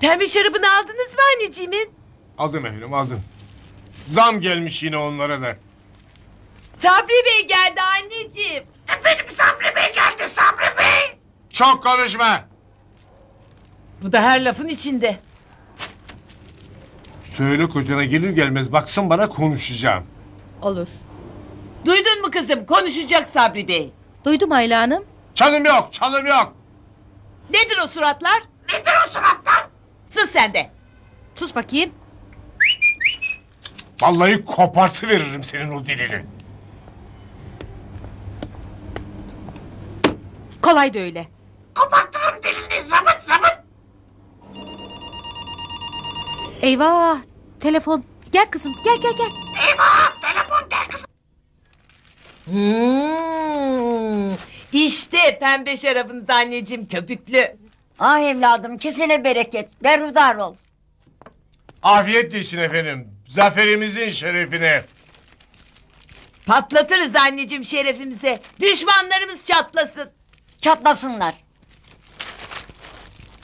Pembe şarabını aldınız mı anneciğimin? Aldım efendim aldım. Zam gelmiş yine onlara da. Sabri Bey geldi anneciğim. Çok konuşma. Bu da her lafın içinde. Söyle kocana gelir gelmez baksın bana konuşacağım. Olur. Duydun mu kızım? Konuşacak Sabri Bey. Duydum Ayla Hanım. Çalım yok çalım yok. Nedir o suratlar? Nedir o suratlar? Sus sen de. Sus bakayım. Vallahi kopartı veririm senin o dilini. Kolay da öyle. Kopartırım dilini zabıt zabıt. Eyvah. Telefon. Gel kızım gel gel gel. Eyvah telefon gel kızım. Hmm. İşte pembe şarabınız anneciğim köpüklü. Ah evladım kesene bereket. Berhudar ol. Afiyet olsun efendim. Zaferimizin şerefine. Patlatırız anneciğim şerefimize. Düşmanlarımız çatlasın. Çatlasınlar.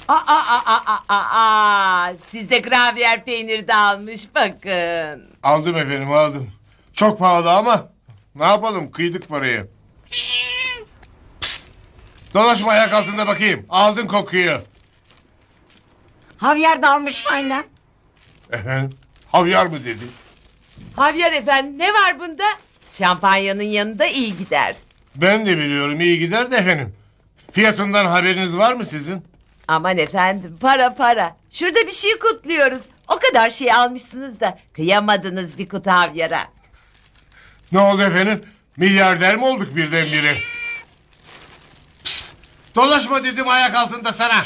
Aa, aa, aa, aa, aa, aa. Size gravyer peyniri de almış bakın. Aldım efendim aldım. Çok pahalı ama ne yapalım kıydık parayı. Dolaşma ayak altında bakayım. Aldın kokuyu. Havyar da almış mı aynen? Efendim havyar mı dedi? Havyar efendim ne var bunda? Şampanyanın yanında iyi gider. Ben de biliyorum iyi gider de efendim. Fiyatından haberiniz var mı sizin? Aman efendim para para. Şurada bir şey kutluyoruz. O kadar şey almışsınız da kıyamadınız bir kutu havyara. Ne oldu efendim? Milyarder mi olduk birdenbire? Dolaşma dedim ayak altında sana.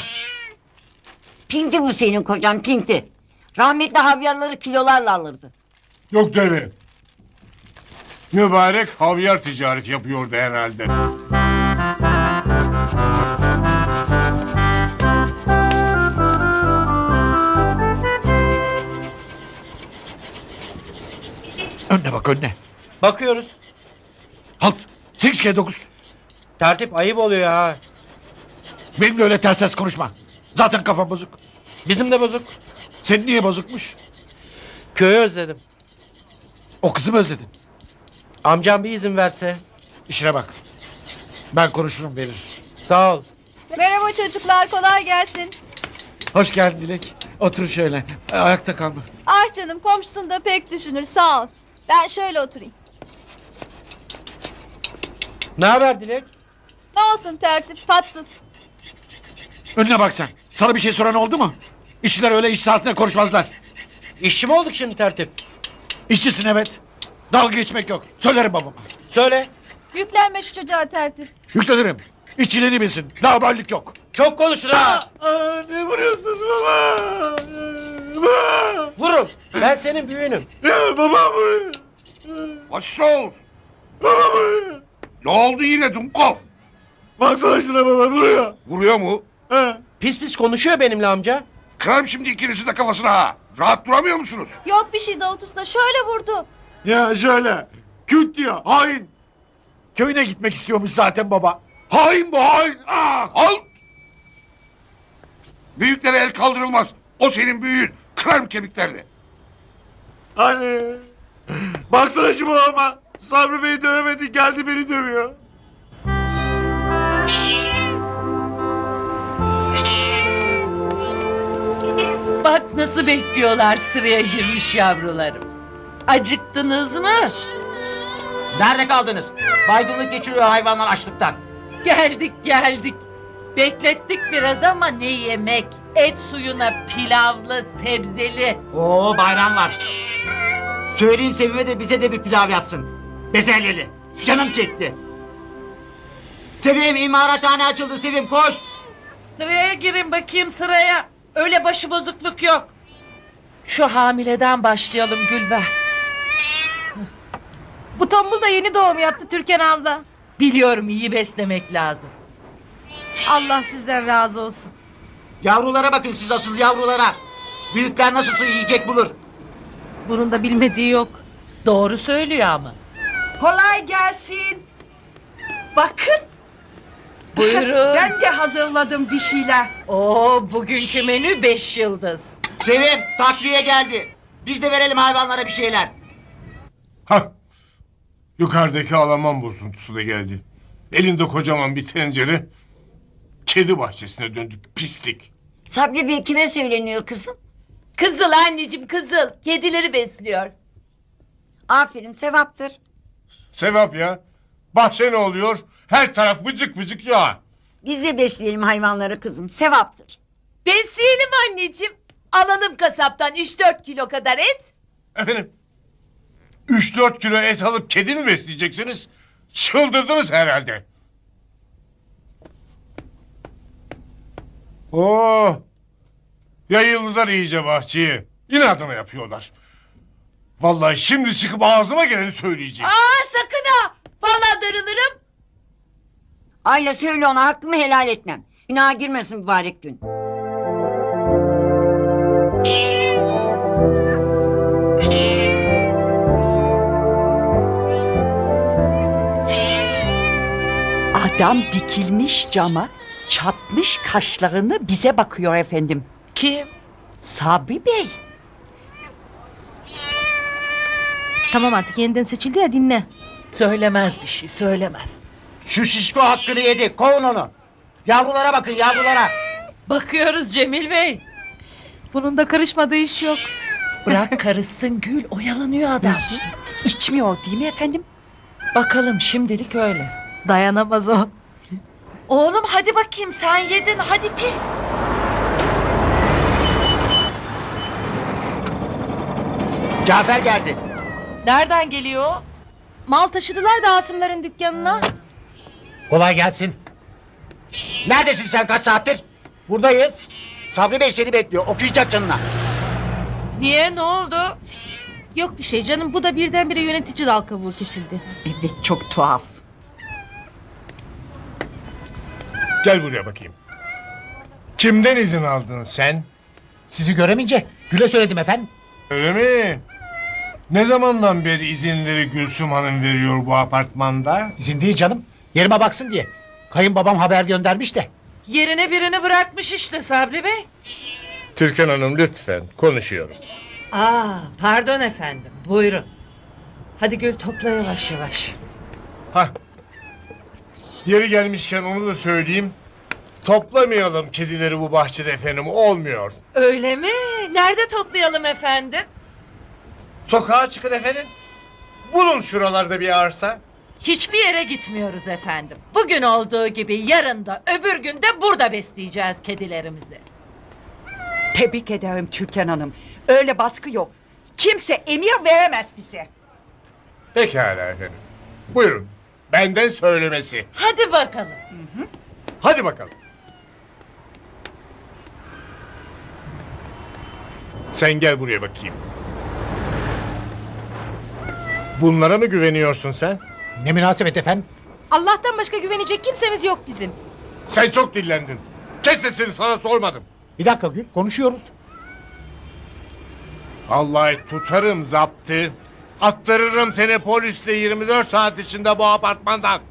Pinti bu senin kocan pinti. Rahmetli havyarları kilolarla alırdı. Yok efendim. Mübarek havyar ticareti yapıyordu herhalde. Önüne bak önüne. Bakıyoruz. Halt. Sekiz kere dokuz. Tertip ayıp oluyor ha. Benimle öyle ters ters konuşma. Zaten kafam bozuk. Bizim de bozuk. Senin niye bozukmuş? Köyü özledim. O kızı mı özledin? Amcam bir izin verse. İşine bak. Ben konuşurum verir. Sağ ol. Merhaba çocuklar kolay gelsin. Hoş geldin Dilek. Otur şöyle. Ay- Ayakta kalma. Ah canım komşusun da pek düşünür sağ ol. Ben şöyle oturayım. Ne haber Dilek? Ne olsun tertip tatsız. Önüne bak sen. Sana bir şey soran oldu mu? İşçiler öyle iş saatinde konuşmazlar. İşçi mi olduk şimdi tertip? İşçisin evet. Dalga geçmek yok. Söylerim babama. Söyle. Yüklenme şu çocuğa tertip. Yüklenirim. İşçiliğini bilsin. Laballik yok. Çok konuştun ha. ne vuruyorsun baba? Vururum. Ben senin büyüğünüm. baba vuruyor. Başsağ Baba Ne oldu yine Dumkov? Baksana şuna baba vuruyor. Vuruyor mu? He. Pis pis konuşuyor benimle amca. Kırarım şimdi ikinizi de kafasına ha. Rahat duramıyor musunuz? Yok bir şey Davut Usta şöyle vurdu. Ya şöyle. Küt diyor. Hain. Köyüne gitmek istiyormuş zaten baba. Hain bu hain. Ah! Al! Büyüklere el kaldırılmaz. O senin büyüğün. Kırarım kemiklerini. Anne. Baksana şu babama. Sabri Bey dövemedi geldi beni dövüyor. Bak nasıl bekliyorlar sıraya girmiş yavrularım. Acıktınız mı? Nerede kaldınız? Baygınlık geçiriyor hayvanlar açlıktan. Geldik geldik. Beklettik biraz ama ne yemek. Et suyuna pilavlı, sebzeli. Oo bayram var. Söyleyeyim Sevim'e de bize de bir pilav yapsın. Bezelyeli. Canım çekti. Sevim imarathane açıldı Sevim koş. Sıraya girin bakayım sıraya. Öyle başı bozukluk yok. Şu hamileden başlayalım Gülber. Bu tombul da yeni doğum yaptı Türkan abla. Biliyorum iyi beslemek lazım. Allah sizden razı olsun. Yavrulara bakın siz asıl yavrulara. Büyükler nasılsa yiyecek bulur. Bunun da bilmediği yok. Doğru söylüyor ama. Kolay gelsin. Bakın. Buyurun. Ben de hazırladım bir şeyler. Oo, bugünkü menü beş yıldız. Sevim takviye geldi. Biz de verelim hayvanlara bir şeyler. Ha. Yukarıdaki Alman bozuntusu da geldi. Elinde kocaman bir tencere. Kedi bahçesine döndü pislik. Sabri Bey kime söyleniyor kızım? Kızıl anneciğim kızıl. Kedileri besliyor. Aferin sevaptır. Sevap ya. Bahçe ne oluyor? Her taraf vıcık vıcık yağ. Biz de besleyelim hayvanları kızım. Sevaptır. Besleyelim anneciğim. Alalım kasaptan 3-4 kilo kadar et. Efendim? 3-4 kilo et alıp kedi mi besleyeceksiniz? Çıldırdınız herhalde. Oo. Yayıldılar iyice bahçeyi. İnadına yapıyorlar. Vallahi şimdi çıkıp ağzıma geleni söyleyeceğim. Aa sakın ha. Vallahi darılırım. Ayla söyle ona hakkımı helal etmem. Günaha girmesin mübarek gün. Adam dikilmiş cama, çatmış kaşlarını bize bakıyor efendim. Kim? Sabri Bey. Tamam artık yeniden seçildi ya dinle. Söylemez bir şey söylemez. Şu şişko hakkını yedi. Kovun onu. Yavrulara bakın yavrulara. Bakıyoruz Cemil Bey. Bunun da karışmadığı iş yok. Bırak karışsın Gül oyalanıyor adam. İçmiyor değil mi efendim? Bakalım şimdilik öyle. Dayanamaz o. Oğlum hadi bakayım sen yedin hadi pis. Cafer geldi. Nereden geliyor? Mal taşıdılar da Asımların dükkanına. Kolay gelsin. Neredesin sen kaç saattir? Buradayız. Sabri Bey seni bekliyor. Okuyacak canına. Niye ne oldu? Yok bir şey canım bu da birdenbire yönetici dal kavuğu kesildi. Evet çok tuhaf. Gel buraya bakayım. Kimden izin aldın sen? Sizi göremeyince Gül'e söyledim efendim. Öyle mi? Ne zamandan beri izinleri Gülsüm Hanım veriyor bu apartmanda? İzin değil canım. Yerime baksın diye. Kayınbabam haber göndermiş de. Yerine birini bırakmış işte Sabri Bey. Türkan Hanım lütfen konuşuyorum. Aa pardon efendim buyurun. Hadi Gül topla yavaş yavaş. Hah. Yeri gelmişken onu da söyleyeyim. Toplamayalım kedileri bu bahçede efendim olmuyor. Öyle mi? Nerede toplayalım efendim? Sokağa çıkın efendim. Bulun şuralarda bir arsa. Hiçbir yere gitmiyoruz efendim. Bugün olduğu gibi yarın da öbür gün de burada besleyeceğiz kedilerimizi. Tebrik ederim Türkan Hanım. Öyle baskı yok. Kimse emir veremez bize. Pekala efendim. Buyurun. Benden söylemesi. Hadi bakalım. Hadi bakalım. Sen gel buraya bakayım. Bunlara mı güveniyorsun sen? Ne münasebet efendim. Allah'tan başka güvenecek kimsemiz yok bizim. Sen çok dillendin. Kes sesini sana sormadım. Bir dakika Gül konuşuyoruz. Vallahi tutarım zaptı. Attırırım seni polisle 24 saat içinde bu apartmandan.